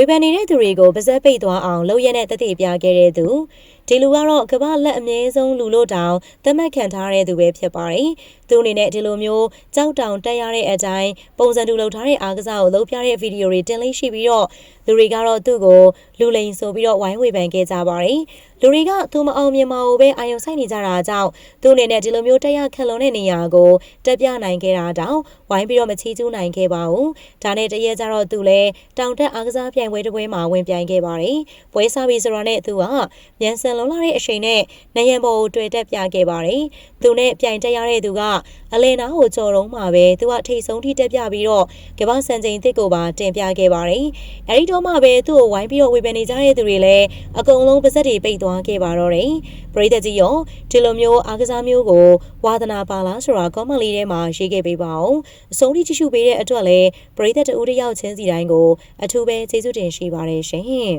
ဝေဖန်နေတဲ့သူတွေကိုပါဇက်ပိတ်သွားအောင်လုပ်ရတဲ့တတိပြခဲ့တဲ့သူ ဒီလူကတော့ကမ္ဘာလက်အမြဲဆုံးလူလို့တောင်သတ်မှတ်ခံထားတဲ့သူပဲဖြစ်ပါတယ်။သူအနေနဲ့ဒီလိုမျိုးကြောက်တောင်တက်ရတဲ့အတိုင်းပုံစံတူလုပ်ထားတဲ့အားကစားကိုလုပ်ပြတဲ့ဗီဒီယိုတွေတင်လေးရှိပြီးတော့လူတွေကတော့သူ့ကိုလူလိန်ဆိုပြီးတော့ဝိုင်းဝေဖန်ခဲ့ကြပါတယ်။လူတွေကသူမအောင်မြင်မှာကိုပဲအာရုံစိုက်နေကြတာကြောင့်သူအနေနဲ့ဒီလိုမျိုးတက်ရခက်လွန်တဲ့နေရာကိုတက်ပြနိုင်ခဲ့တာတောင်ဝိုင်းပြီးတော့မချီးကျူးနိုင်ခဲ့ပါဘူး။ဒါနဲ့တရက်ကျတော့သူလည်းတောင်တက်အားကစားပြိုင်ပွဲတစ်ပွဲမှာဝင်ပြိုင်ခဲ့ပါတယ်။ပွဲစားပြီးဆိုတော့နဲ့သူကမြန်ဆန်လုံးလာတဲ့အချိန်နဲ့နယံပေါ်ကိုတွေ့တက်ပြခဲ့ပါတယ်။သူနဲ့ပြိုင်တက်ရတဲ့သူကအလင်နာကိုကြော်တော့မှာပဲသူကထိတ်ဆုံးထိတက်ပြပြီးတော့ကမ္ဘာစံချိန်တစ်ကိုပါတင်ပြခဲ့ပါတယ်။အဲဒီတော့မှပဲသူ့ကိုဝိုင်းပြီးတော့ဝေဖန်နေကြတဲ့သူတွေလည်းအကုန်လုံးပါဇက်တွေပိတ်သွားခဲ့ပါတော့တယ်။ပရိသတ်ကြီးရောဒီလိုမျိုးအားကစားမျိုးကိုဝါသနာပါလားဆိုတာကောမန့်လေးထဲမှာရေးခဲ့ပေးပါအောင်။အဆုံးထိကြည့်ရှုပေးတဲ့အတွက်လည်းပရိသတ်တဦးတစ်ယောက်ချင်းစီတိုင်းကိုအထူးပဲကျေးဇူးတင်ရှိပါတယ်ရှင်။